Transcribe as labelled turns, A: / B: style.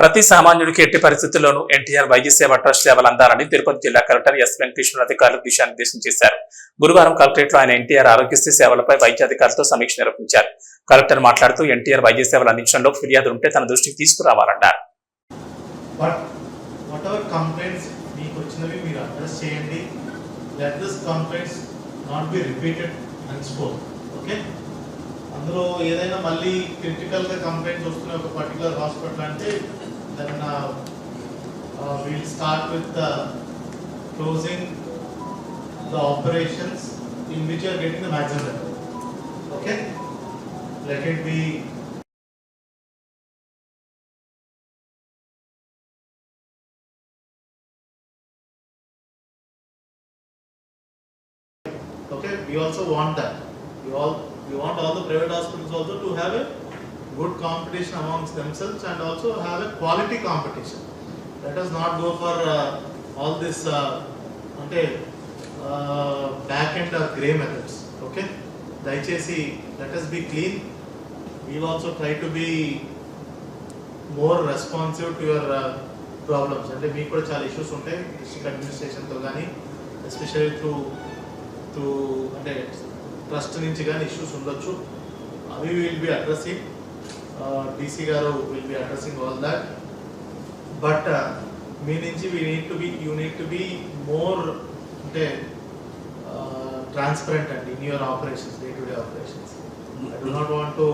A: ప్రతి సామాన్యుడికి ఎట్టి పరిస్థితుల్లోనూ ఎన్టీఆర్ వైద్య సేవ ట్రస్ట్ సేవలు అందాలని తిరుపతి జిల్లా కలెక్టర్ ఎస్ వెంకటేశ్వర అధికారులకు దిశానిర్దేశం చేశారు. గురువారం కలెక్టరేట్లో ఆయన ఎన్టీఆర్ ఆరోగ్యశ్రీ సేవలపై వైద్యాధికారులతో సమీక్ష నిర్వహించారు. కలెక్టర్ మాట్లాడుతూ ఎన్టీఆర్ వైద్య సేవలు అందించడంలో ఫిర్యాదు ఉంటే తన దృష్టికి తీసుకురావాలన్నారు.
B: చేయండి. Complaints not be repeated okay అందులో ఏదైనా మళ్ళీ క్రిటికల్గా కంప్లైంట్స్ వస్తున్నాయి ఒక పర్టికులర్ హాస్పిటల్ అంటే then we'll start with the closing the operations in which are getting the maximum okay let it be Okay, we also want that. We all, we want all the private hospitals also to have a good competition amongst themselves and also have a quality competition. Let us not go for uh, all this, uh, okay, uh, back end or grey methods. Okay? దయచేసి let us be clean we also try to be more responsive to your problems uh, అంటే మీకు కూడా చాలా issues ఉంటాయి district అడ్మినిస్ట్రేషన్తో కానీ especially through through అంటే trust నుంచి కానీ ఇష్యూస్ ఉండొచ్చు. అవి విల్ బి అడ్రస్సింగ్ డీసీ గారు will be addressing all that but మీ నుంచి we need to be you need to be more అంటే ట్రాన్స్పరెంట్ అండి in your operations day to day operations I do not want to